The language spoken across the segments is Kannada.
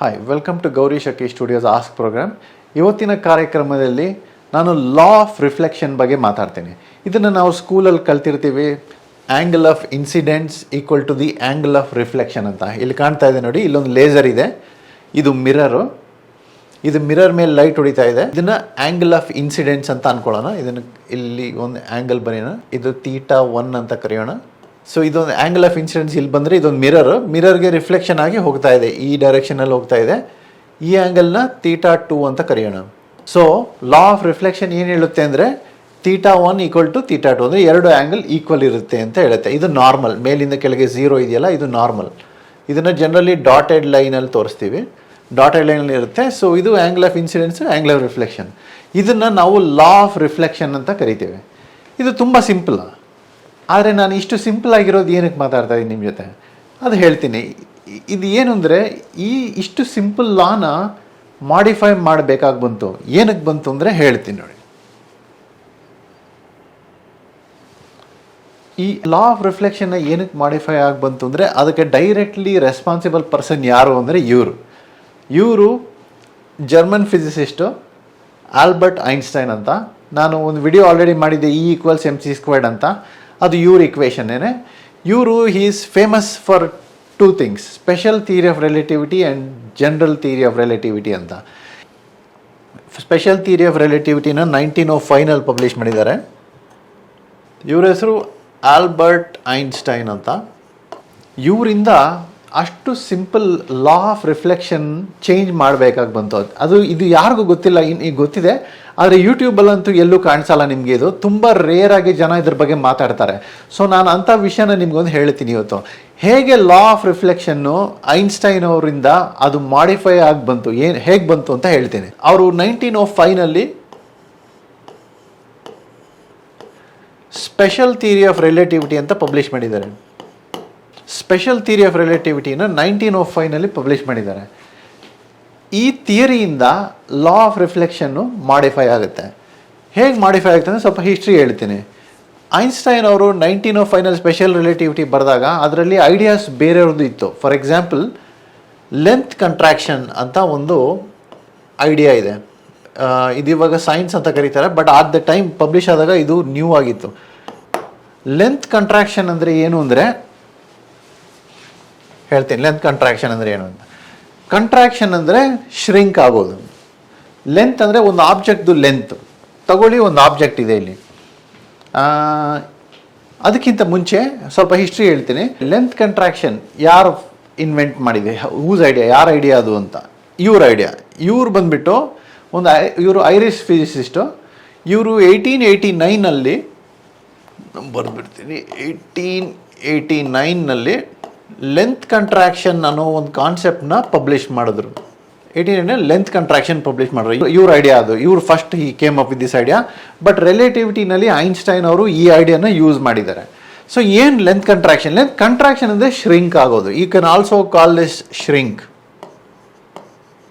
ಹಾಯ್ ವೆಲ್ಕಮ್ ಟು ಗೌರಿ ಶಕಿ ಸ್ಟುಡಿಯೋಸ್ ಆಸ್ಕ್ ಪ್ರೋಗ್ರಾಮ್ ಇವತ್ತಿನ ಕಾರ್ಯಕ್ರಮದಲ್ಲಿ ನಾನು ಲಾ ಆಫ್ ರಿಫ್ಲೆಕ್ಷನ್ ಬಗ್ಗೆ ಮಾತಾಡ್ತೀನಿ. ಇದನ್ನು ನಾವು ಸ್ಕೂಲಲ್ಲಿ ಕಲ್ತಿರ್ತೀವಿ. Angle of incidence equal to the angle of reflection ಅಂತ. ಇಲ್ಲಿ ಕಾಣ್ತಾ ಇದೆ ನೋಡಿ, ಇಲ್ಲೊಂದು ಲೇಸರ್ ಇದೆ. ಇದು ಮಿರರು ಇದು ಮಿರರ್ ಮೇಲೆ ಲೈಟ್ ಹೊಡಿತಾ ಇದೆ. ಇದನ್ನ ಆ್ಯಂಗಲ್ ಆಫ್ ಇನ್ಸಿಡೆಂಟ್ಸ್ ಅಂತ ಅನ್ಕೊಳ್ಳೋಣ. ಇದನ್ನು ಇಲ್ಲಿ ಒಂದು ಆ್ಯಂಗಲ್ ಬರೆಯೋಣ. ಇದು ತೀಟಾ ಒನ್ ಅಂತ ಕರೆಯೋಣ. ಸೊ ಇದೊಂದು ಆ್ಯಂಗಲ್ ಆಫ್ ಇನ್ಸಿಡೆನ್ಸ್ ಇಲ್ಲಿ ಬಂದರೆ ಇದೊಂದು ಮಿರರ್ ಮಿರರ್ಗೆ ರಿಫ್ಲೆಕ್ಷನ್ ಆಗಿ ಹೋಗ್ತಾ ಇದೆ. ಈ ಡೈರೆಕ್ಷನಲ್ಲಿ ಹೋಗ್ತಾ ಇದೆ. ಈ ಆ್ಯಂಗಲ್ನ ತೀಟಾ ಟೂ ಅಂತ ಕರೆಯೋಣ. ಸೊ ಲಾ ಆಫ್ ರಿಫ್ಲೆಕ್ಷನ್ ಏನು ಹೇಳುತ್ತೆ ಅಂದರೆ theta one equal to theta two ಅಂದರೆ ಎರಡು ಆ್ಯಂಗಲ್ ಈಕ್ವಲ್ ಇರುತ್ತೆ ಅಂತ ಹೇಳುತ್ತೆ. ಇದು ನಾರ್ಮಲ್ ಮೇಲಿಂದ ಕೆಳಗೆ ಝೀರೋ ಇದೆಯಲ್ಲ, ಇದು ನಾರ್ಮಲ್ ಇದನ್ನು ಜನರಲಿ ಡಾಟೆಡ್ ಲೈನಲ್ಲಿ ತೋರಿಸ್ತೀವಿ. ಡಾಟೆಡ್ ಲೈನಲ್ಲಿ ಇರುತ್ತೆ. ಸೊ ಇದು angle of incidence angle of reflection ಇದನ್ನು ನಾವು ಲಾ ಆಫ್ ರಿಫ್ಲೆಕ್ಷನ್ ಅಂತ ಕರಿತೇವೆ. ಇದು ತುಂಬ ಸಿಂಪಲ್ ಆದರೆ ನಾನು ಇಷ್ಟು ಸಿಂಪಲ್ ಆಗಿರೋದು ಏನಕ್ಕೆ ಮಾತಾಡ್ತಾ ಇದ್ದೀನಿ ನಿಮ್ಮ ಜೊತೆ? ಅದು ಹೇಳ್ತೀನಿ. ಇದು ಏನು ಅಂದರೆ ಈ ಇಷ್ಟು ಸಿಂಪಲ್ ಲಾನ ಮಾಡಿಫೈ ಮಾಡಬೇಕಾಗಿ ಬಂತು. ಏನಕ್ಕೆ ಬಂತು ಅಂದರೆ ಹೇಳ್ತೀನಿ ನೋಡಿ. ಈ ಲಾ ಆಫ್ ರಿಫ್ಲೆಕ್ಷನ್ನ ಏನಕ್ಕೆ ಮಾಡಿಫೈ ಆಗಿ ಬಂತು ಅಂದರೆ ಅದಕ್ಕೆ ಡೈರೆಕ್ಟ್ಲಿ ರೆಸ್ಪಾನ್ಸಿಬಲ್ ಪರ್ಸನ್ ಯಾರು ಅಂದರೆ ಇವರು. ಇವರು ಜರ್ಮನ್ ಫಿಸಿಸಿಸ್ಟು ಆಲ್ಬರ್ಟ್ ಐನ್ಸ್ಟೈನ್ ಅಂತ. ನಾನು ಒಂದು ವಿಡಿಯೋ ಆಲ್ರೆಡಿ ಮಾಡಿದ್ದೆ E equals M C squared ಅಂತ. ಅದು ಇವ್ರ ಇಕ್ವೇಷನ್ನೇ ಇವರು is famous for two things special theory of relativity and general theory of relativity ಅಂತ. ಸ್ಪೆಷಲ್ ಥಿಯರಿ ಆಫ್ ರಿಲೇಟಿವಿಟಿನ ನೈನ್ಟೀನ್ ಓ ಫೈನಲ್ಲಿ ಪಬ್ಲಿಷ್ ಮಾಡಿದ್ದಾರೆ. ಇವ್ರ ಹೆಸರು ಆಲ್ಬರ್ಟ್ ಐನ್ಸ್ಟೈನ್ ಅಂತ. ಇವರಿಂದ ಅಷ್ಟು simple law of reflection change ಮಾಡಬೇಕಾಗಿ ಬಂತು. ಅದು ಇದು ಯಾರಿಗೂ ಗೊತ್ತಿಲ್ಲ, ಇನ್ ಈಗ ಗೊತ್ತಿದೆ. ಆದರೆ ಯೂಟ್ಯೂಬಲ್ಲಂತೂ ಎಲ್ಲೂ ಕಾಣಿಸಲ್ಲ ನಿಮಗೆ ಇದು. ತುಂಬ ರೇರ್ ಆಗಿ ಜನ ಇದ್ರ ಬಗ್ಗೆ ಮಾತಾಡ್ತಾರೆ. ಸೊ ನಾನು ಅಂಥ ವಿಷಯನ ನಿಮಗೊಂದು ಹೇಳ್ತೀನಿ ಇವತ್ತು. ಹೇಗೆ ಲಾ ಆಫ್ ರಿಫ್ಲೆಕ್ಷನ್ನು ಐನ್ಸ್ಟೈನ್ ಅವರಿಂದ ಅದು ಮಾಡಿಫೈ ಆಗಿ ಬಂತು, ಏನು, ಹೇಗೆ ಬಂತು ಅಂತ ಹೇಳ್ತೀನಿ. ಅವರು ನೈನ್ಟೀನ್ ಓ ಫೈನಲ್ಲಿ ಸ್ಪೆಷಲ್ ಥಿಯರಿ ಆಫ್ ರಿಲೇಟಿವಿಟಿ ಅಂತ ಪಬ್ಲಿಷ್ ಮಾಡಿದ್ದಾರೆ. ಸ್ಪೆಷಲ್ ಥಿಯರಿ ಆಫ್ ರಿಲೇಟಿವಿಟಿನ ನೈನ್ಟೀನ್ ಓ ಫೈನಲ್ಲಿ ಪಬ್ಲಿಷ್ ಮಾಡಿದ್ದಾರೆ. ಈ ಥಿಯರಿಯಿಂದ ಲಾ ಆಫ್ ರಿಫ್ಲೆಕ್ಷನ್ನು ಮಾಡಿಫೈ ಆಗುತ್ತೆ. ಹೇಗೆ ಮಾಡಿಫೈ ಆಗುತ್ತೆ ಅಂದರೆ ಸ್ವಲ್ಪ ಹಿಸ್ಟ್ರಿ ಹೇಳ್ತೀನಿ. ಐನ್ಸ್ಟೈನ್ ಅವರು ನೈನ್ಟೀನ್ ಓ ಫೈನಲ್ ಸ್ಪೆಷಲ್ ರಿಲೇಟಿವಿಟಿ ಬರೆದಾಗ ಅದರಲ್ಲಿ ಐಡಿಯಾಸ್ ಬೇರೆಯವ್ರದ್ದು ಇತ್ತು. ಫಾರ್ ಎಕ್ಸಾಂಪಲ್ ಲೆಂತ್ ಕಂಟ್ರಾಕ್ಷನ್ ಅಂತ ಒಂದು ಐಡಿಯಾ ಇದೆ. ಇದು ಇವಾಗ ಸೈನ್ಸ್ ಅಂತ ಕರೀತಾರೆ but at the time publish ಆದಾಗ ಇದು ನ್ಯೂ ಆಗಿತ್ತು. ಲೆಂತ್ ಕಂಟ್ರಾಕ್ಷನ್ ಅಂದರೆ ಏನು ಅಂದರೆ, ಹೇಳ್ತೀನಿ ಲೆಂತ್ ಕಂಟ್ರಾಕ್ಷನ್ ಅಂದರೆ ಏನು ಅಂತ. ಕಂಟ್ರಾಕ್ಷನ್ ಅಂದರೆ ಶ್ರಿಂಕ್ ಆಗೋದು. ಲೆಂತ್ ಅಂದರೆ ಒಂದು ಆಬ್ಜೆಕ್ಟ್ದು ಲೆಂತ್ ತಗೊಳ್ಳಿ, ಒಂದು ಆಬ್ಜೆಕ್ಟ್ ಇದೆ ಇಲ್ಲಿ. ಅದಕ್ಕಿಂತ ಮುಂಚೆ ಸ್ವಲ್ಪ ಹಿಸ್ಟ್ರಿ ಹೇಳ್ತೀನಿ. ಲೆಂತ್ ಕಂಟ್ರಾಕ್ಷನ್ ಯಾರು ಇನ್ವೆಂಟ್ ಮಾಡಿದೆ? ಹೂಸ್ ಐಡಿಯಾ ಯಾರ ಐಡಿಯಾ ಅದು ಅಂತ? ಇವ್ರ ಐಡಿಯಾ ಇವ್ರು ಬಂದ್ಬಿಟ್ಟು ಒಂದು ಐ, ಇವರು ಐರಿಶ್ ಫಿಸಿಸಿಸ್ಟು ಇವರು ಏಯ್ಟೀನ್ ಏಯ್ಟಿ ನೈನಲ್ಲಿ ಬರೆದ್ಬಿಡ್ತೀನಿ ಏಯ್ಟೀನ್ ಏಯ್ಟಿ ನೈನ್ನಲ್ಲಿ ಲೆಂತ್ ಕಂಟ್ರಾಕ್ಷನ್ ಅನ್ನೋ ಒಂದು ಕಾನ್ಸೆಪ್ಟ್ನ ಪಬ್ಲಿಷ್ ಮಾಡಿದ್ರು. ಏಯ್ಟೀನ್ ಲೆಂತ್ ಕಂಟ್ರಾಕ್ಷನ್ ಪಬ್ಲಿಷ್ ಮಾಡಿದ್ರು. ಇವ್ರ ಐಡಿಯಾ ಅದು. ಇವ್ರು first he came up with this idea but ರಿಲೇಟಿವಿಟಿನಲ್ಲಿ Einstein ಅವರು ಈ ಐಡಿಯಾನ ಯೂಸ್ ಮಾಡಿದ್ದಾರೆ. ಸೊ ಏನು ಲೆಂತ್ ಕಂಟ್ರಾಕ್ಷನ್ ಲೆಂತ್ ಕಂಟ್ರಾಕ್ಷನ್ ಅಂದರೆ ಶ್ರಿಂಕ್ ಆಗೋದು. We can also call this shrink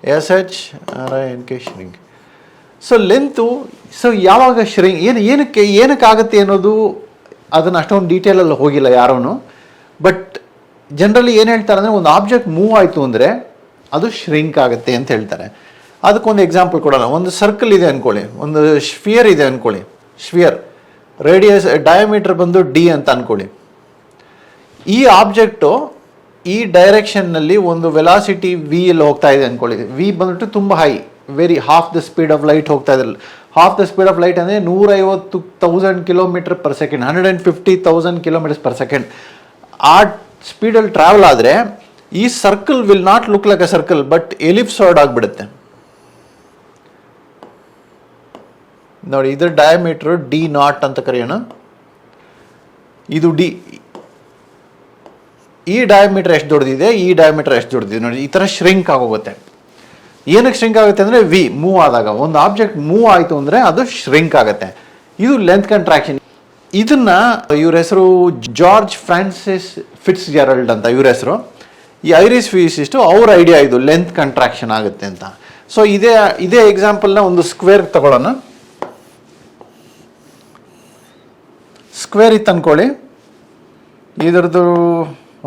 S H R I N K shrink so length so ಯಾವಾಗ ಶ್ರಿಂಕ್ ಏನು ಏನಕ್ಕೆ ಏನಕ್ಕಾಗತ್ತೆ ಅನ್ನೋದು ಅದನ್ನು ಅಷ್ಟೊಂದು ಡೀಟೇಲಲ್ಲಿ ಹೋಗಿಲ್ಲ ಯಾರೂ ಬಟ್ ಜನರಲಿ ಏನು ಹೇಳ್ತಾರೆ ಅಂದರೆ ಒಂದು ಆಬ್ಜೆಕ್ಟ್ ಮೂವ್ ಆಯಿತು ಅಂದರೆ ಅದು ಶ್ರಿಂಕ್ ಆಗುತ್ತೆ ಅಂತ ಹೇಳ್ತಾರೆ. ಅದಕ್ಕೊಂದು ಎಕ್ಸಾಂಪಲ್ ಕೊಡೋಣ. ಒಂದು ಸರ್ಕಲ್ ಇದೆ ಅಂದ್ಕೊಳ್ಳಿ ಒಂದು ಸ್ಫಿಯರ್ ಇದೆ ಅಂದ್ಕೊಳ್ಳಿ ಸ್ಫಿಯರ್ ರೇಡಿಯಸ್ ಡಯಾಮೀಟರ್ ಬಂದು ಡಿ ಅಂತ ಅಂದ್ಕೊಳ್ಳಿ ಈ ಆಬ್ಜೆಕ್ಟು ಈ ಡೈರೆಕ್ಷನ್ನಲ್ಲಿ ಒಂದು ವೆಲಾಸಿಟಿ ವಿ ಅಲ್ಲಿ ಹೋಗ್ತಾ ಇದೆ ಅಂದ್ಕೊಳ್ಳಿ ವಿ ಬಂದ್ಬಿಟ್ಟು ತುಂಬ high very half the speed of light ಹೋಗ್ತಾ ಇದೆ. Half the speed of light ಅಂದರೆ ನೂರೈವತ್ತು thousand kilometre per second hundred and fifty thousand kilometres per second ಆ ಸ್ಪೀಡಲ್ಲಿ ಟ್ರಾವೆಲ್ ಆದರೆ ಈ circle will not look like a circle but ellipsoid ಆಗಿಬಿಡುತ್ತೆ. ನೋಡಿ, ಇದ್ರ ಡಯಾಮೀಟ್ರ್ ಡಿ ನಾಟ್ ಅಂತ ಕರೆಯೋಣ. ಇದು ಡಿ ಈ ಡಯಾಮೀಟರ್ ಎಷ್ಟು ದೊಡ್ಡದಿದೆ? ಈ ಡಯಾಮೀಟರ್ ಎಷ್ಟು ದೊಡ್ಡದಿದೆ? ನೋಡಿ, ಈ ಥರ ಶ್ರಿಂಕ್ ಆಗೋಗುತ್ತೆ. ಏನಕ್ಕೆ ಶ್ರಿಂಕ್ ಆಗುತ್ತೆ ಅಂದರೆ ವಿ ಮೂವ್ ಆದಾಗ. ಒಂದು ಆಬ್ಜೆಕ್ಟ್ ಮೂವ್ ಆಯಿತು ಅಂದರೆ ಅದು ಶ್ರಿಂಕ್ ಆಗುತ್ತೆ. ಇದು ಲೆಂತ್ ಕಂಟ್ರಾಕ್ಷನ್ ಇದನ್ನ ಇವ್ರ ಹೆಸರು ಜಾರ್ಜ್ ಫ್ರಾನ್ಸಿಸ್ ಫಿಟ್ಸ್ ಜೆರಲ್ಡ್ ಅಂತ ಇವ್ರ ಹೆಸರು. ಈ ಐರಿಸ್ ಫಿಸಿಸ್ಟು ಅವ್ರ ಐಡಿಯಾ ಇದು ಲೆಂತ್ ಕಂಟ್ರಾಕ್ಷನ್ ಆಗುತ್ತೆ ಅಂತ. ಸೊ ಇದೇ ಇದೇ ಎಕ್ಸಾಂಪಲ್ನ ಒಂದು ಸ್ಕ್ವೇರ್ ತಗೊಳ್ಳೋಣ. ಸ್ಕ್ವೇರ್ ಇತ್ತು ಅಂದ್ಕೊಳ್ಳಿ ಇದರದ್ದು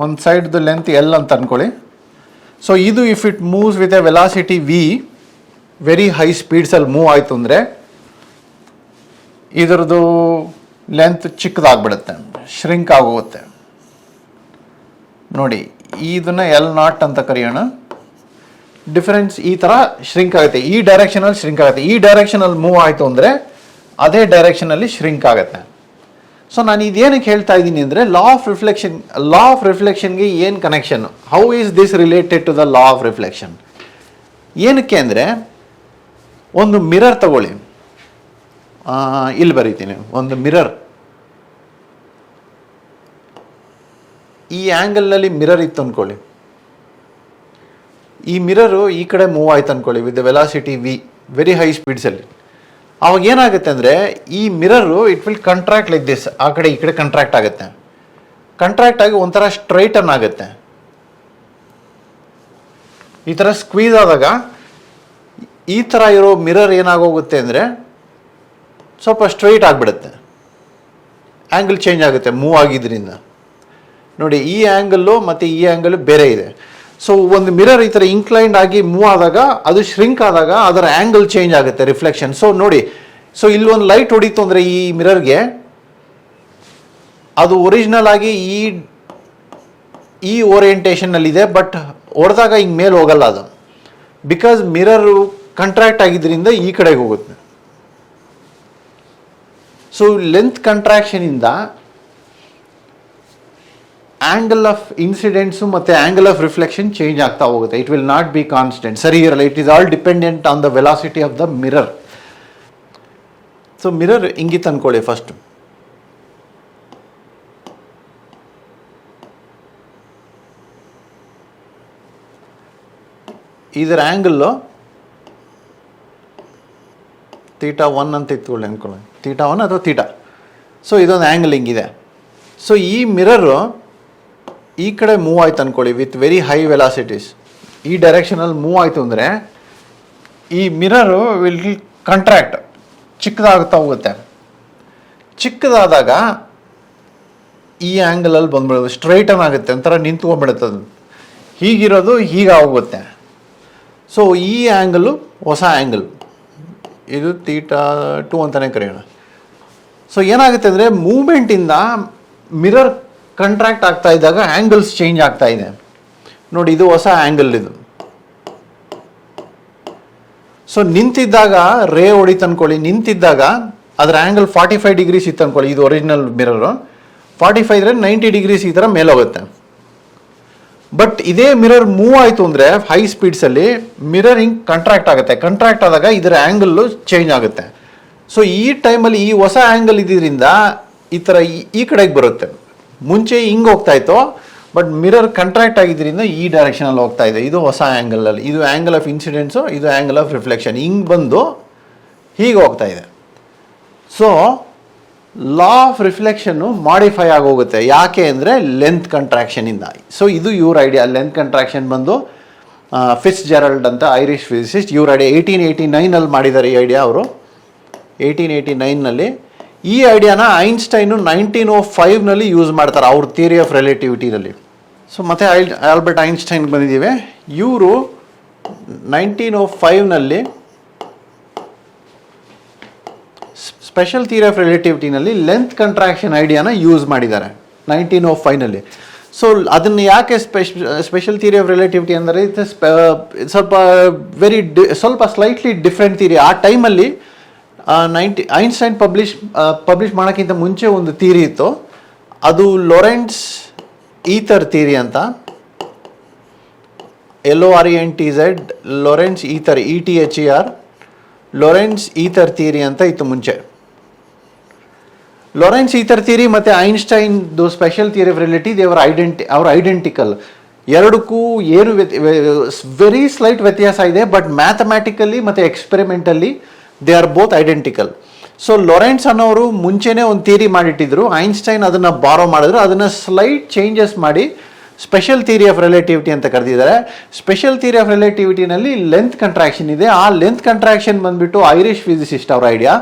ಒಂದು ಸೈಡ್ದು ಲೆಂತ್ ಎಲ್ ಅಂತ ಅಂದ್ಕೊಳ್ಳಿ ಸೊ ಇದು if it moves with a velocity V very high ಸ್ಪೀಡ್ಸಲ್ಲಿ move ಆಯಿತು ಅಂದರೆ, ಇದರದ್ದು ಲೆಂತ್ ಚಿಕ್ಕದಾಗ್ಬಿಡುತ್ತೆ ಶ್ರಿಂಕ್ ಆಗೋಗುತ್ತೆ. ನೋಡಿ, ಇದನ್ನ ಎಲ್ ನಾಟ್ ಅಂತ ಕರೆಯೋಣ. ಡಿಫರೆನ್ಸ್ ಈ ಥರ ಶ್ರಿಂಕ್ ಆಗುತ್ತೆ. ಈ ಡೈರೆಕ್ಷನಲ್ಲಿ ಶ್ರಿಂಕ್ ಆಗುತ್ತೆ. ಈ ಡೈರೆಕ್ಷನಲ್ಲಿ ಮೂವ್ ಆಯಿತು ಅಂದರೆ ಅದೇ ಡೈರೆಕ್ಷನಲ್ಲಿ ಶ್ರಿಂಕ್ ಆಗುತ್ತೆ. ಸೊ ನಾನು ಇದೇನಕ್ಕೆ ಹೇಳ್ತಾ ಇದ್ದೀನಿ ಅಂದರೆ law of reflection law of ರಿಫ್ಲೆಕ್ಷನ್ಗೆ ಏನು connection how is this related to the law of reflection ಏನಕ್ಕೆ ಅಂದರೆ, ಒಂದು ಮಿರರ್ ತಗೊಳ್ಳಿ. ಇಲ್ಲಿ ಬರೀತೀನಿ. ಒಂದು ಮಿರರ್ ಈ ಆ್ಯಂಗಲ್ನಲ್ಲಿ ಮಿರರ್ ಇತ್ತು ಅಂದ್ಕೊಳ್ಳಿ ಈ ಮಿರರು ಈ ಕಡೆ ಮೂವ್ ಆಯ್ತು ಅಂದ್ಕೊಳ್ಳಿ with velocity V very high ಸ್ಪೀಡ್ಸಲ್ಲಿ ಅವಾಗ ಏನಾಗುತ್ತೆ ಅಂದರೆ, ಈ mirror it will contract like this ಆ ಕಡೆ ಈ ಕಡೆ ಕಂಟ್ರಾಕ್ಟ್ ಆಗುತ್ತೆ. ಕಂಟ್ರಾಕ್ಟ್ ಆಗಿ ಒಂಥರ ಸ್ಟ್ರೈಟನ್ ಆಗುತ್ತೆ. ಈ ಥರ ಸ್ಕ್ವೀಸ್ ಆದಾಗ, ಈ ಥರ ಇರೋ ಮಿರರ್ ಏನಾಗೋಗುತ್ತೆ ಅಂದರೆ, ಸ್ವಲ್ಪ ಸ್ಟ್ರೈಟ್ ಆಗಿಬಿಡುತ್ತೆ. ಆ್ಯಂಗಲ್ ಚೇಂಜ್ ಆಗುತ್ತೆ ಮೂವ್ ಆಗಿದ್ರಿಂದ. ನೋಡಿ, ಈ ಆ್ಯಂಗಲ್ಲು ಮತ್ತು ಈ ಆ್ಯಂಗಲ್ ಬೇರೆ ಇದೆ. ಸೊ ಒಂದು ಮಿರರ್ ಈ ಥರ ಇನ್ಕ್ಲೈನ್ಡ್ ಆಗಿ ಮೂವ್ ಆದಾಗ, ಅದು ಶ್ರಿಂಕ್ ಆದಾಗ ಅದರ ಆ್ಯಂಗಲ್ ಚೇಂಜ್ ಆಗುತ್ತೆ ರಿಫ್ಲೆಕ್ಷನ್ ಸೊ ನೋಡಿ ಸೊ ಇಲ್ಲಿ ಒಂದು ಲೈಟ್ ಹೊಡಿತು ಅಂದರೆ ಈ ಮಿರರ್ಗೆ ಅದು ಒರಿಜಿನಲ್ ಆಗಿ ಈ ಈ ಓರಿಯೆಂಟೇಷನ್ನಲ್ಲಿದೆ ಬಟ್ ಹೊಡೆದಾಗ ಹಿಂಗೆ ಮೇಲೆ ಹೋಗಲ್ಲ ಅದು. ಬಿಕಾಸ್ ಮಿರರು ಕಂಟ್ರಾಕ್ಟ್ ಆಗಿದ್ದರಿಂದ ಈ ಕಡೆಗೆ ಹೋಗುತ್ತೆ. ಸೊ ಲೆಂತ್ ಕಂಟ್ರಾಕ್ಷನಿಂದ ಆಂಗಲ್ ಆಫ್ ಇನ್ಸಿಡೆಂಟ್ಸು ಮತ್ತು ಆ್ಯಂಗಲ್ ಆಫ್ ರಿಫ್ಲೆಕ್ಷನ್ ಚೇಂಜ್ ಆಗ್ತಾ ಹೋಗುತ್ತೆ. It will not be constant ಸರಿ ಇರಲ್ಲ it is all dependent on the velocity of the mirror so mirror ಹಿಂಗಿತ್ತು ಅನ್ಕೊಳ್ಳಿ ಫಸ್ಟ್ ಇದರ ಆ್ಯಂಗಲ್ಲು ತೀಟಾ ಒನ್ ಅಂತ ಇತ್ಕೊಳ್ಳಿ ಅಂದ್ಕೊಳ್ಳಿ ತೀಟಾ ಒನ್ ಅಥವಾ ತೀಟಾ ಸೊ ಇದೊಂದು ಆ್ಯಂಗಲ್ ಹಿಂಗಿದೆ ಸೊ ಈ ಮಿರರು ಈ ಕಡೆ ಮೂವ್ ಆಯ್ತು ಅನ್ಕೊಳ್ಳಿ ವಿತ್ ವೆರಿ ಹೈ ವೆಲಾಸಿಟೀಸ್ ಈ ಡೈರೆಕ್ಷನಲ್ಲಿ ಮೂವ್ ಆಯಿತು ಅಂದರೆ, ಈ ಮಿರರು ವಿಲ್ ಕಂಟ್ರಾಕ್ಟ್ ಚಿಕ್ಕದಾಗುತ್ತಾ ಹೋಗುತ್ತೆ. ಚಿಕ್ಕದಾದಾಗ ಈ ಆ್ಯಂಗಲಲ್ಲಿ ಬಂದ್ಬಿಡೋದು ಸ್ಟ್ರೈಟನ್ ಆಗುತ್ತೆ, ಒಂಥರ ನಿಂತ್ಕೊಂಡ್ಬಿಡುತ್ತೆ ಅದು. ಹೀಗಿರೋದು ಹೀಗಾಗೋಗುತ್ತೆ ಸೊ ಈ ಆ್ಯಂಗಲು ಹೊಸ ಆ್ಯಂಗಲ್ ಇದು ತೀಟ ಟು ಅಂತಲೇ ಕರೆಯೋಣ. ಸೊ ಏನಾಗುತ್ತೆ ಅಂದರೆ ಮೂಮೆಂಟಿಂದ ಮಿರರ್ ಕಂಟ್ರಾಕ್ಟ್ ಆಗ್ತಾ ಇದ್ದಾಗ ಆ್ಯಂಗಲ್ಸ್ ಚೇಂಜ್ ಆಗ್ತಾ ಇದೆ. ನೋಡಿ, ಇದು ಹೊಸ ಆ್ಯಂಗಲ್ ಇದು. ಸೊ ನಿಂತಿದ್ದಾಗ ರೇ ಹೊಡಿತು ಅನ್ಕೊಳ್ಳಿ. ನಿಂತಿದ್ದಾಗ ಅದರ ಆ್ಯಂಗಲ್ ಫಾರ್ಟಿ ಫೈವ್ ಡಿಗ್ರೀಸ್ ಇತ್ತು ಅಂದ್ಕೊಳ್ಳಿ ಇದು ಒರಿಜಿನಲ್ ಮಿರರು ಫಾರ್ಟಿ ಫೈವ್ ಇದ್ರೆ ನೈಂಟಿ ಡಿಗ್ರೀಸ್ ಈ ಥರ ಮೇಲೋಗುತ್ತೆ. ಬಟ್ ಇದೇ ಮಿರರ್ ಮೂವ್ ಆಯಿತು ಅಂದರೆ ಹೈ ಸ್ಪೀಡ್ಸಲ್ಲಿ ಮಿರರ್ ಹಿಂಗೆ ಕಂಟ್ರಾಕ್ಟ್ ಆಗುತ್ತೆ. ಕಂಟ್ರಾಕ್ಟ್ ಆದಾಗ ಇದರ ಆ್ಯಂಗಲ್ಲು ಚೇಂಜ್ ಆಗುತ್ತೆ. ಸೊ ಈ ಟೈಮಲ್ಲಿ ಈ ಹೊಸ ಆ್ಯಂಗಲ್ ಇದ್ದಿದ್ದರಿಂದ ಈ ಥರ ಈ- ಈ ಕಡೆಗೆ ಬರುತ್ತೆ. ಮುಂಚೆ ಹಿಂಗೆ ಹೋಗ್ತಾ ಇತ್ತು ಬಟ್ ಮಿರರ್ ಕಂಟ್ರಾಕ್ಟ್ ಆಗಿದ್ದರಿಂದ ಈ ಡೈರೆಕ್ಷನಲ್ಲಿ ಹೋಗ್ತಾ ಇದೆ. ಇದು ಹೊಸ ಆ್ಯಂಗಲಲ್ಲಿ ಇದು ಆ್ಯಂಗಲ್ ಆಫ್ ಇನ್ಸಿಡೆನ್ಸು ಇದು ಆ್ಯಂಗಲ್ ಆಫ್ ರಿಫ್ಲೆಕ್ಷನ್ ಹಿಂಗೆ ಬಂದು ಹೀಗೆ ಹೋಗ್ತಾ ಇದೆ. ಸೊ ಲಾ ಆಫ್ ರಿಫ್ಲೆಕ್ಷನ್ನು ಮಾಡಿಫೈ ಆಗೋಗುತ್ತೆ ಯಾಕೆ ಅಂದರೆ ಲೆಂತ್ ಕಂಟ್ರಾಕ್ಷನಿಂದ ಸೊ ಇದು ಇವ್ರ ಐಡಿಯಾ ಲೆಂತ್ ಕಂಟ್ರಾಕ್ಷನ್ ಬಂದು ಫಿಸ್ ಜೆರಲ್ಡ್ ಅಂತ ಐರಿಷ್ ಫಿಸಿಸ್ಟ್ ಇವ್ರ ಐಡಿಯಾ ಏಯ್ಟೀನ್ ಏಯ್ಟಿ ನೈನಲ್ಲಿ ಮಾಡಿದ್ದಾರೆ ಈ ಐಡಿಯಾ ಅವರು. ಏಯ್ಟೀನ್ ಏಯ್ಟಿ ನೈನ್ನಲ್ಲಿ ಈ ಐಡಿಯಾನ ಐನ್ಸ್ಟೈನು ನೈನ್ಟೀನ್ ಓ ಫೈವ್ನಲ್ಲಿ ಯೂಸ್ ಮಾಡ್ತಾರೆ ಅವ್ರ ಥಿಯರಿ ಆಫ್ ರಿಲೇಟಿವಿಟಿನಲ್ಲಿ ಸೊ ಮತ್ತೆ ಐ ಆಲ್ಬರ್ಟ್ ಐನ್ಸ್ಟೈನ್ ಬಂದಿದ್ದೀವಿ ಇವರು ನೈನ್ಟೀನ್ ಓ ಫೈವ್ನಲ್ಲಿ ಸ್ಪೆಷಲ್ ಥಿಯರಿ ಆಫ್ ರಿಲೇಟಿವಿಟಿನಲ್ಲಿ ಲೆಂತ್ ಕಂಟ್ರಾಕ್ಷನ್ ಐಡಿಯಾನ ಯೂಸ್ ಮಾಡಿದ್ದಾರೆ ನೈನ್ಟೀನ್ ಓ ಫೈವ್ನಲ್ಲಿ ಸೊ ಅದನ್ನು ಯಾಕೆ ಸ್ಪೆಷ್ ಸ್ಪೆಷಲ್ ಥಿಯರಿ ಆಫ್ ರಿಲೇಟಿವಿಟಿ ಅಂದರೆ ಸ್ವಲ್ಪ ವೆರಿ ಡಿ ಸ್ವಲ್ಪ ಸ್ಲೈಟ್ಲಿ ಡಿಫ್ರೆಂಟ್ ಥಿಯರಿ ಆ ಟೈಮಲ್ಲಿ ನೈಂಟಿ, ಐನ್ಸ್ಟೈನ್ ಪಬ್ಲಿಷ್ ಪಬ್ಲಿಷ್ ಮಾಡೋಕ್ಕಿಂತ ಮುಂಚೆ ಒಂದು ಥೀರಿ ಇತ್ತು. ಅದು ಲೊರೆಂಟ್ಸ್ ಈಥರ್ ಥಿಯರಿ ಅಂತ. L O R N T Z Lorentz ether E T H E R Lorentz ether theory ಅಂತ ಇತ್ತು ಮುಂಚೆ. ಲೊರೆನ್ಸ್ ಈಥರ್ ಥಿಯರಿ ಮತ್ತು ಐನ್ಸ್ಟೈನ್ದು ಸ್ಪೆಷಲ್ ಥಿಯರಿ ಆಫ್ ರಿಲೇಟಿ ದೇವರ ಐಡೆಂಟಿ ಅವ್ರ ಐಡೆಂಟಿಕಲ್ ಎರಡಕ್ಕೂ ಏನು ವೆರಿ ಸ್ಲೈಟ್ ವ್ಯತ್ಯಾಸ ಇದೆ ಬಟ್ ಮ್ಯಾಥಮ್ಯಾಟಿಕಲಿ ಮತ್ತು experimentally they are both identical so Lorentz ಅನ್ನೋರು ಮುಂಚೆನೇ ಒಂದು ಥಿಯರಿ ಮಾಡಿಟ್ಟಿದ್ರು. ಐನ್ಸ್ಟೈನ್ ಅದನ್ನು ಬಾರೋ ಮಾಡಿದ್ರು. ಅದನ್ನು ಸ್ಲೈಟ್ ಚೇಂಜಸ್ ಮಾಡಿ ಸ್ಪೆಷಲ್ ಥಿಯರಿ ಆಫ್ ರಿಲೇಟಿವಿಟಿ ಅಂತ ಕರೆದಿದ್ದಾರೆ. ಸ್ಪೆಷಲ್ ಥಿಯರಿ ಆಫ್ ರಿಲೇಟಿವಿಟಿನಲ್ಲಿ ಲೆಂತ್ ಕಂಟ್ರಾಕ್ಷನ್ ಇದೆ. ಆ ಲೆಂತ್ ಕಂಟ್ರಾಕ್ಷನ್ ಬಂದ್ಬಿಟ್ಟು ಐರಿಷ್ ಫಿಸಿಸಿಸ್ಟ್ ಅವರ ಐಡಿಯಾ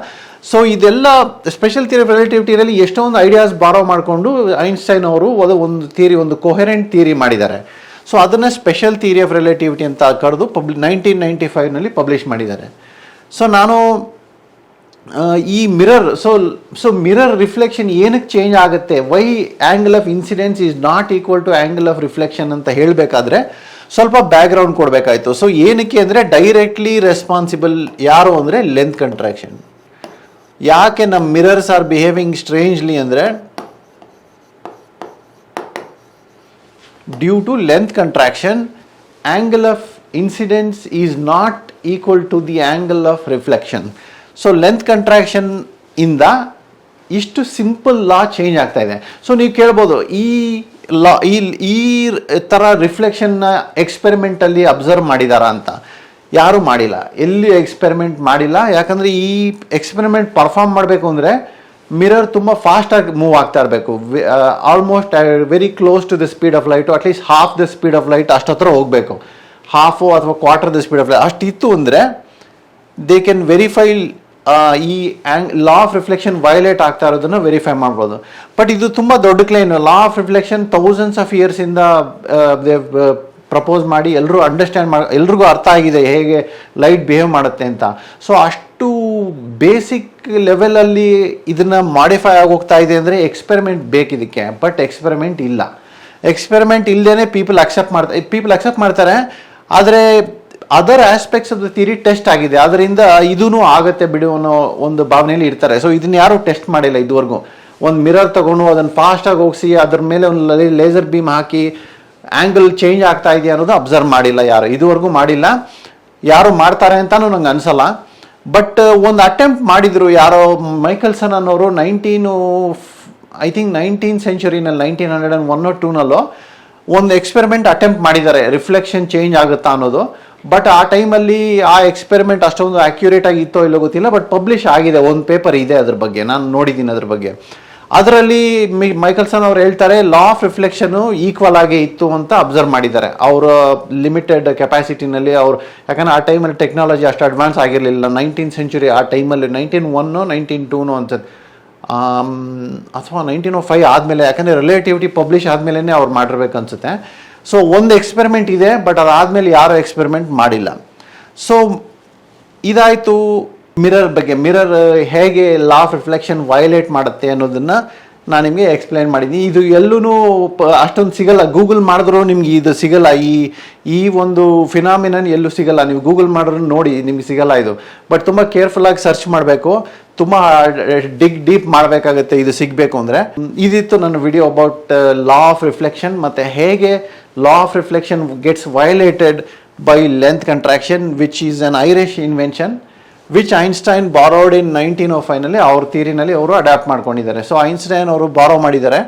ಸೊ ಇದೆಲ್ಲ ಸ್ಪೆಷಲ್ ಥಿಯರಿ ಆಫ್ ರಿಲೇಟಿವಿಟಿನಲ್ಲಿ ಎಷ್ಟೊಂದು ಐಡಿಯಾಸ್ ಬಾರೋ ಮಾಡಿಕೊಂಡು ಐನ್ಸ್ಟೈನ್ ಅವರು ಅದು ಒಂದು ಥಿಯರಿ ಒಂದು ಕೊಹೆರೆಂಟ್ ಥಿಯರಿ ಮಾಡಿದ್ದಾರೆ. ಸೊ ಅದನ್ನು ಸ್ಪೆಷಲ್ ಥಿಯರಿ ಆಫ್ ರಿಲೇಟಿವಿಟಿ ಅಂತ ಕರೆದು ಪಬ್ಲಿ ನೈನ್ಟೀನ್ ನೈಂಟಿ ಫೈವ್ನಲ್ಲಿ ಪಬ್ಲಿಷ್ ಮಾಡಿದ್ದಾರೆ. ಸೊ ನಾನು ಈ mirror so so mirror reflection ಏನಕ್ಕೆ ಚೇಂಜ್ ಆಗುತ್ತೆ? Why angle of incidence is not equal to angle of reflection ಅಂತ ಹೇಳಬೇಕಾದ್ರೆ, ಸ್ವಲ್ಪ ಬ್ಯಾಕ್ಗ್ರೌಂಡ್ ಕೊಡಬೇಕಾಯ್ತು. ಸೊ ಏನಕ್ಕೆ ಅಂದರೆ ಡೈರೆಕ್ಟ್ಲಿ ರೆಸ್ಪಾನ್ಸಿಬಲ್ ಯಾರು ಅಂದರೆ ಲೆಂತ್ ಕಂಟ್ರಾಕ್ಷನ್ ಯಾಕೆ ನಮ್ಮ ಮಿರರ್ಸ್ ಆರ್ ಬಿಹೇವಿಂಗ್ ಸ್ಟ್ರೇಂಜ್ಲಿ ಅಂದರೆ due to length contraction angle of incidence is not equal to the angle of reflection. So length contraction ಇಂದ ಇಷ್ಟು ಸಿಂಪಲ್ ಲಾ ಚೇಂಜ್ ಆಗ್ತಾ ಇದೆ. ಸೊ ನೀವು ಕೇಳ್ಬೋದು, ಈ ಲಾ ಈ ಈ ಥರ ರಿಫ್ಲೆಕ್ಷನ್ನ ಎಕ್ಸ್ಪೆರಿಮೆಂಟಲ್ಲಿ ಅಬ್ಸರ್ವ್ ಮಾಡಿದಾರಾ ಅಂತ. ಯಾರೂ ಮಾಡಿಲ್ಲ. ಎಲ್ಲಿ ಎಕ್ಸ್ಪೆರಿಮೆಂಟ್ ಮಾಡಿಲ್ಲ? ಯಾಕಂದರೆ ಈ ಎಕ್ಸ್ಪೆರಿಮೆಂಟ್ ಪರ್ಫಾರ್ಮ್ ಮಾಡಬೇಕು ಅಂದರೆ ಮಿರರ್ ತುಂಬ ಫಾಸ್ಟಾಗಿ ಮೂವ್ ಆಗ್ತಾ ಇರಬೇಕು. Almost very close to the speed of light at least half the speed of light ಅಷ್ಟತ್ರ ಹೋಗಬೇಕು. ಹಾಫು ಅಥವಾ quarter the speed of light ಅಷ್ಟಿತ್ತು ಅಂದರೆ ದೇ ಕ್ಯಾನ್ ವೆರಿಫೈ ಈ hang law of reflection violate ಆಗ್ತಾ ಇರೋದನ್ನು ವೆರಿಫೈ ಮಾಡ್ಬೋದು. ಬಟ್ ಇದು ತುಂಬ ದೊಡ್ಡ ಕ್ಲೈನ್ law of reflection thousands of ಇಯರ್ಸಿಂದ propose ಮಾಡಿ ಎಲ್ಲರೂ ಅಂಡರ್ಸ್ಟ್ಯಾಂಡ್ ಮಾಡಿ, ಎಲ್ರಿಗೂ ಅರ್ಥ ಆಗಿದೆ ಹೇಗೆ ಲೈಟ್ ಬಿಹೇವ್ ಮಾಡುತ್ತೆ ಅಂತ. ಸೊ ಅಷ್ಟು ಬೇಸಿಕ್ ಲೆವೆಲಲ್ಲಿ ಇದನ್ನು ಮಾಡಿಫೈ ಆಗೋಗ್ತಾ ಇದೆ ಅಂದರೆ ಎಕ್ಸ್ಪೆರಿಮೆಂಟ್ ಬೇಕಿದಕ್ಕೆ. ಬಟ್ ಎಕ್ಸ್ಪೆರಿಮೆಂಟ್ ಇಲ್ಲ. ಎಕ್ಸ್ಪೆರಿಮೆಂಟ್ ಇಲ್ಲದೇ ಪೀಪಲ್ ಅಕ್ಸೆಪ್ಟ್ ಮಾಡ್ತಾರೆ ಪೀಪಲ್ ಅಕ್ಸೆಪ್ಟ್ ಮಾಡ್ತಾರೆ. ಆದರೆ other aspects of the theory test ಆಗಿದೆ. ಅದರಿಂದ ಇದೂ ಆಗತ್ತೆ ಬಿಡು ಅನ್ನೋ ಒಂದು ಭಾವನೆಯಲ್ಲಿ ಇರ್ತಾರೆ. ಸೊ ಇದನ್ನ ಯಾರು ಟೆಸ್ಟ್ ಮಾಡಿಲ್ಲ ಇದುವರೆಗೂ. ಒಂದು ಮಿರರ್ ತಗೊಂಡು ಅದನ್ನು ಫಾಸ್ಟಾಗಿ ಹೋಗಿಸಿ, ಅದ್ರ ಮೇಲೆ ಒಂದು ಲೇಸರ್ ಬೀಮ್ ಹಾಕಿ ಆ್ಯಂಗಲ್ ಚೇಂಜ್ ಆಗ್ತಾ ಇದೆಯಾ ಅನ್ನೋದು ಅಬ್ಸರ್ವ್ ಮಾಡಿಲ್ಲ ಯಾರು. ಇದುವರೆಗೂ ಮಾಡಿಲ್ಲ. ಯಾರು ಮಾಡ್ತಾರೆ ಅಂತಲೂ ನಂಗೆ ಅನಿಸಲ್ಲ. ಬಟ್ ಒಂದು ಅಟೆಂಪ್ಟ್ ಮಾಡಿದ್ರು ಯಾರೋ ಮೈಕಲ್ಸನ್ ಅನ್ನೋರು nineteen I think nineteen ಸೆಂಚುರಿನಲ್ಲಿ nineteen hundred and one or ನಲ್ಲೋ ಒಂದು ಎಕ್ಸ್ಪೆರಿಮೆಂಟ್ ಅಟೆಂಪ್ಟ್ ಮಾಡಿದ್ದಾರೆ. ರಿಫ್ಲೆಕ್ಷನ್ ಚೇಂಜ್ ಆಗುತ್ತಾ ಅನ್ನೋದು. ಬಟ್ ಆ ಟೈಮಲ್ಲಿ ಆ ಎಕ್ಸ್ಪೆರಿಮೆಂಟ್ ಅಷ್ಟೊಂದು ಆಕ್ಯುರೇಟ್ ಆಗಿ ಇತ್ತೋ ಇಲ್ಲೋ ಗೊತ್ತಿಲ್ಲ. ಬಟ್ ಪಬ್ಲಿಷ್ ಆಗಿದೆ. ಒಂದು ಪೇಪರ್ ಇದೆ ಅದ್ರ ಬಗ್ಗೆ. ನಾನು ನೋಡಿದ್ದೀನಿ ಅದ್ರ ಬಗ್ಗೆ. ಅದರಲ್ಲಿ ಮೈಕಲ್ಸನ್ ಅವ್ರು ಹೇಳ್ತಾರೆ ಲಾ ಆಫ್ ರಿಫ್ಲೆಕ್ಷನು ಈಕ್ವಲ್ ಆಗಿ ಇತ್ತು ಅಂತ ಅಬ್ಸರ್ವ್ ಮಾಡಿದ್ದಾರೆ. ಅವರ ಲಿಮಿಟೆಡ್ ಕೆಪಾಸಿಟಿನಲ್ಲಿ ಅವ್ರು, ಯಾಕಂದ್ರೆ ಆ ಟೈಮಲ್ಲಿ ಟೆಕ್ನಾಲಜಿ ಅಷ್ಟು ಅಡ್ವಾನ್ಸ್ ಆಗಿರಲಿಲ್ಲ. ನೈನ್ಟೀನ್ ಸೆಂಚುರಿ ಆ ಟೈಮಲ್ಲಿ ನೈನ್ಟೀನ್ ಒನ್ನು ನೈನ್ಟೀನ್ ಟೂನು ಅನ್ಸುತ್ತೆ ಅಥವಾ ನೈನ್ಟೀನ್ ಓ ಫೈವ್ ಆದಮೇಲೆ, ಯಾಕಂದರೆ ರಿಲೇಟಿವಿಟಿ ಪಬ್ಲಿಷ್ ಆದಮೇಲೆ ಅವ್ರು ಮಾಡಿರ್ಬೇಕು ಅನ್ಸುತ್ತೆ. ಸೊ ಒಂದು ಎಕ್ಸ್ಪೆರಿಮೆಂಟ್ ಇದೆ ಬಟ್ ಅದಾದಮೇಲೆ ಯಾರು ಎಕ್ಸ್ಪೆರಿಮೆಂಟ್ ಮಾಡಿಲ್ಲ. ಸೊ ಇದಾಯಿತು ಮಿರರ್ ಬಗ್ಗೆ. ಮಿರರ್ ಹೇಗೆ ಲಾ ಆಫ್ ರಿಫ್ಲೆಕ್ಷನ್ ವಯಲೇಟ್ ಮಾಡುತ್ತೆ ಅನ್ನೋದನ್ನ ನಾನು ನಿಮಗೆ ಎಕ್ಸ್ಪ್ಲೈನ್ ಮಾಡಿದ್ದೀನಿ. ಇದು ಎಲ್ಲೂ ಅಷ್ಟೊಂದು ಸಿಗಲ್ಲ. ಗೂಗಲ್ ಮಾಡಿದ್ರು ನಿಮ್ಗೆ ಇದು ಸಿಗಲ್ಲ. ಈ ಈ ಒಂದು ಫಿನಾಮಿನನ್ ಎಲ್ಲೂ ಸಿಗಲ್ಲ. ನೀವು ಗೂಗಲ್ ಮಾಡಿದ್ರು ನೋಡಿ, ನಿಮ್ಗೆ ಸಿಗಲ್ಲ ಇದು. ಬಟ್ ತುಂಬ ಕೇರ್ಫುಲ್ಲಾಗಿ ಸರ್ಚ್ ಮಾಡಬೇಕು. ತುಂಬ ಡಿಗ್, ಡೀಪ್ ಮಾಡಬೇಕಾಗುತ್ತೆ ಇದು ಸಿಗಬೇಕು ಅಂದರೆ. ಇದಿತ್ತು ನನ್ನ video about law of reflection ಮತ್ತು ಹೇಗೆ law of reflection gets violated by length contraction which is an Irish invention which Einstein borrowed in nineteen O finally ಅವ್ರ ಥಿಯರಿನಲ್ಲಿ ಅವರು ಅಡ್ಯಾಪ್ಟ್ ಮಾಡ್ಕೊಂಡಿದ್ದಾರೆ. ಸೊ ಐನ್ಸ್ಟೈನ್ ಅವರು ಬಾರೋ ಮಾಡಿದ್ದಾರೆ.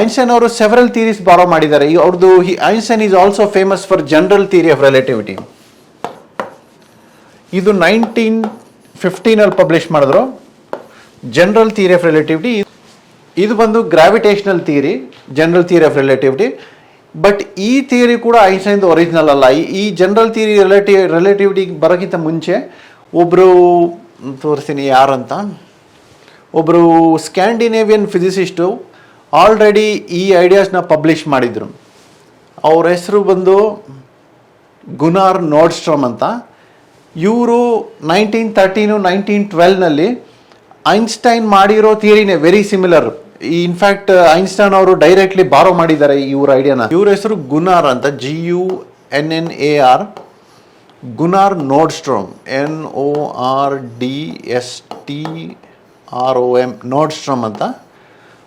ಐನ್ಸ್ಟೈನ್ ಅವರು ಸೆವರಲ್ ಥಿಯರೀಸ್ ಬಾರೋ ಮಾಡಿದ್ದಾರೆ. ಈ ಅವ್ರದ್ದು Einstein is also famous for general theory of relativity ಇದು ನೈನ್ಟೀನ್ ಫಿಫ್ಟೀನಲ್ಲಿ ಪಬ್ಲಿಷ್ ಮಾಡಿದ್ರು. ಜನರಲ್ ಥಿಯರಿ ಆಫ್ ರಿಲೇಟಿವಿಟಿ ಇದು ಬಂದು gravitational theory general theory of relativity but ಈ ಥಿಯರಿ ಕೂಡ ಐನ್ಸ್ಟೈನ್ ಒರಿಜಿನಲ್ ಅಲ್ಲ. ಈ- ಜನರಲ್ ಥಿಯರಿ ರಿಲೇಟಿವ್ ರಿಲೇಟಿವಿಟಿ ಬರೋಕ್ಕಿಂತ ಮುಂಚೆ ಒಬ್ಬರು ತೋರಿಸ್ತೀನಿ ಯಾರಂತ. ಒಬ್ಬರು ಸ್ಕ್ಯಾಂಡಿನೇವಿಯನ್ ಫಿಸಿಸಿಸ್ಟು ಆಲ್ರೆಡಿ ಈ ಐಡಿಯಾಸ್ನ ಪಬ್ಲಿಷ್ ಮಾಡಿದರು. ಅವ್ರ ಹೆಸರು ಬಂದು ಗುನಾರ್ ನೋಡ್ಸ್ಟ್ರಮ್ ಅಂತ. ಇವರು ನೈನ್ಟೀನ್ ತರ್ಟೀನು ನೈನ್ಟೀನ್ ಟ್ವೆಲ್ನಲ್ಲಿ ಐನ್ಸ್ಟೈನ್ ಮಾಡಿರೋ ಥಿಯರಿನೇ very similar in fact Einstein ಅವರು ಡೈರೆಕ್ಟ್ಲಿ ಬಾರೋ ಮಾಡಿದ್ದಾರೆ ಇವ್ರ ಐಡಿಯಾನ ಇವ್ರ ಹೆಸರು ಗುನಾರ್ ಅಂತ G U N N A R Gunnar Nordstrom N O R D S T R O M Nordstrom ಅಂತ.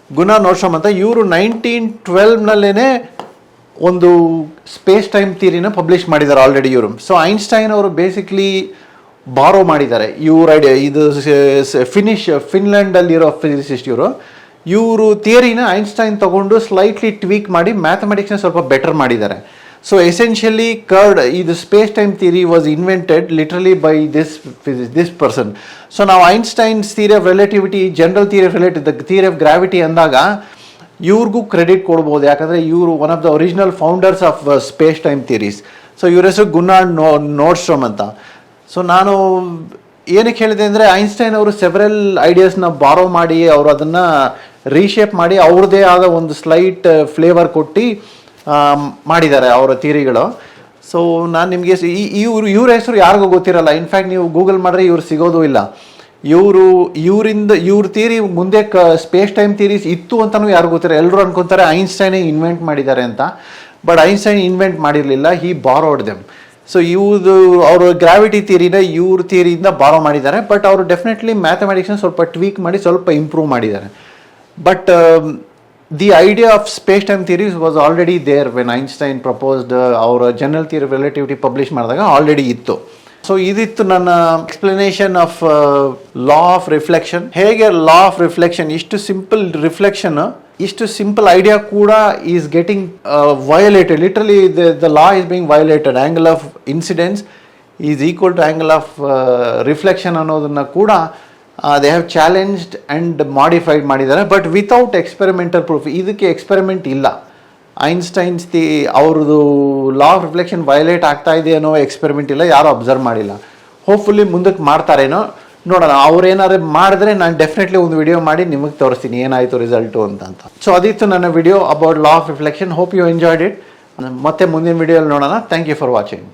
ಗುನಾರ್ ನೋಡ್ಸ್ಟ್ರೋಮ್ ಅಂತ, ಇವರು ನೈನ್ಟೀನ್ ಟ್ವೆಲ್ವ್ನಲ್ಲೇ ಒಂದು ಸ್ಪೇಸ್ ಟೈಮ್ ಥಿಯರಿನ ಪಬ್ಲಿಷ್ ಮಾಡಿದ್ದಾರೆ ಆಲ್ರೆಡಿ ಇವರು. ಸೊ ಐನ್ಸ್ಟೈನ್ ಅವರು ಬೇಸಿಕ್ಲಿ ಬಾರೋ ಮಾಡಿದ್ದಾರೆ ಇವ್ರ ಐಡಿಯಾ ಇದು ಫಿನಿಶ್ ಫಿನ್ಲ್ಯಾಂಡಲ್ಲಿರೋ ಫಿಸಿಸಿಸ್ಟ್ ಇವರು. ಇವರು ಥಿಯರಿನ ಐನ್ಸ್ಟೈನ್ ತಗೊಂಡು ಸ್ಲೈಟ್ಲಿ ಟ್ವೀಕ್ ಮಾಡಿ ಮ್ಯಾಥಮೆಟಿಕ್ಸ್ನ ಸ್ವಲ್ಪ ಬೆಟರ್ ಮಾಡಿದ್ದಾರೆ. ಸೊ ಎಸೆನ್ಷಿಯಲಿ ಕರ್ಡ್ ಇದು space time theory was invented literally by this this person so ನಾವು Einstein's theory of relativity general theory of relative the theory of gravity ಅಂದಾಗ ಇವ್ರಿಗೂ ಕ್ರೆಡಿಟ್ ಕೊಡ್ಬೋದು. ಯಾಕಂದರೆ ಇವರು one of the original founders of space time theories so ಇವ್ರ ಹೆಸರು ಗುನ್ನಾಡ್ ನೋ ನೋಡ್ಸ್ಟ್ರಮ್ ಅಂತ. ಸೊ ನಾನು ಏನಕ್ಕೆ ಹೇಳಿದೆ ಅಂದರೆ ಐನ್ಸ್ಟೈನ್ ಅವರು ಸೆವರಲ್ ಐಡಿಯಾಸ್ನ ಬಾರೋ ಮಾಡಿ ಅವರು ಅದನ್ನು ರೀಶೇಪ್ ಮಾಡಿ ಅವ್ರದ್ದೇ ಆದ ಒಂದು ಸ್ಲೈಟ್ ಫ್ಲೇವರ್ ಕೊಟ್ಟು ಮಾಡಿದ್ದಾರೆ ಅವರ ಥಿಯರಿಗಳು ಸೊ ನಾನು ನಿಮಗೆ ಈ ಇವರು, ಇವ್ರ ಹೆಸರು ಯಾರಿಗೂ ಗೊತ್ತಿರಲ್ಲ. ಇನ್ಫ್ಯಾಕ್ಟ್ ನೀವು ಗೂಗಲ್ ಮಾಡಿದ್ರೆ ಇವ್ರು ಸಿಗೋದು ಇಲ್ಲ. ಇವರು, ಇವರಿಂದ, ಇವ್ರ ಥಿಯರಿ ಮುಂದೆ ಕ ಸ್ಪೇಸ್ ಟೈಮ್ ಥಿಯರೀಸ್ ಇತ್ತು ಅಂತಲೂ ಯಾರು ಗೊತ್ತಿರ ಎಲ್ಲರೂ ಅನ್ಕೊಂತಾರೆ ಐನ್ಸ್ಟೈನೇ ಇನ್ವೆಂಟ್ ಮಾಡಿದ್ದಾರೆ ಅಂತ. ಬಟ್ ಐನ್ಸ್ಟೈನ್ ಇನ್ವೆಂಟ್ ಮಾಡಿರಲಿಲ್ಲ ಹಿ ಬಾರೋಡ್ ದೆಮ್ ಸೊ ಇವ್ರದು, ಅವರು ಗ್ರಾವಿಟಿ ಥಿಯರಿನ ಇವ್ರ ಥಿಯರಿಯಿಂದ ಬಾರೋ ಮಾಡಿದ್ದಾರೆ. ಬಟ್ ಅವರು ಡೆಫಿನೆಟ್ಲಿ ಮ್ಯಾಥಮೆಟಿಕ್ಸ್ನ ಸ್ವಲ್ಪ ಟ್ವೀಕ್ ಮಾಡಿ, ಸ್ವಲ್ಪ ಇಂಪ್ರೂವ್ ಮಾಡಿದ್ದಾರೆ. But the idea of space time theories was already there when Einstein proposed ಅವರ ಜನರಲ್ ಥಿಯರಿ ರಿಲೇಟಿವಿಟಿ ಪಬ್ಲಿಷ್ ಮಾಡಿದಾಗ ಆಲ್ರೆಡಿ ಇತ್ತು. ಸೊ ಇದಿತ್ತು ನನ್ನ explanation of law of reflection ಹೇಗೆ ಲಾ ಆಫ್ ರಿಫ್ಲೆಕ್ಷನ್ ಇಷ್ಟು ಸಿಂಪಲ್ ರಿಫ್ಲೆಕ್ಷನ್ ಇಷ್ಟು ಸಿಂಪಲ್ ಐಡಿಯಾ ಕೂಡ is getting violated literally the law is being violated angle of incidence is equal to angle of reflection ಅನ್ನೋದನ್ನು ಕೂಡ they have challenged and modified ಮಾಡಿದ್ದಾರೆ ಬಟ್ ವಿತೌಟ್ ಎಕ್ಸ್ಪೆರಿಮೆಂಟಲ್ ಪ್ರೂಫ್ ಇದಕ್ಕೆ ಎಕ್ಸ್ಪೆರಿಮೆಂಟ್ ಇಲ್ಲ. ಐನ್ಸ್ಟೈನ್ಸ್ ದಿ ಅವ್ರದ್ದು ಲಾ ಆಫ್ ರಿಫ್ಲೆಕ್ಷನ್ ವಯಲೇಟ್ ಆಗ್ತಾ ಇದೆ ಅನ್ನೋ ಎಕ್ಸ್ಪೆರಿಮೆಂಟ್ ಇಲ್ಲ, ಯಾರು ಅಬ್ಸರ್ವ್ ಮಾಡಿಲ್ಲ. ಹೋಪ್ಫುಲ್ಲಿ ಮುಂದಕ್ಕೆ ಮಾಡ್ತಾರೇನೋ, ನೋಡೋಣ. ಅವ್ರೇನಾದ್ರು ಮಾಡಿದ್ರೆ ನಾನು ಡೆಫಿನೆಟ್ಲಿ ಒಂದು ವಿಡಿಯೋ ಮಾಡಿ ನಿಮಗೆ ತೋರಿಸ್ತೀನಿ, ಏನಾಯಿತು ರಿಸಲ್ಟು ಅಂತ ಅಂತ. ಸೊ ಅದಿತ್ತು ನನ್ನ video about law of reflection hope you enjoyed it ಮತ್ತೆ ಮುಂದಿನ ವಿಡಿಯೋಲ್ಲಿ ನೋಡೋಣ. Thank you for watching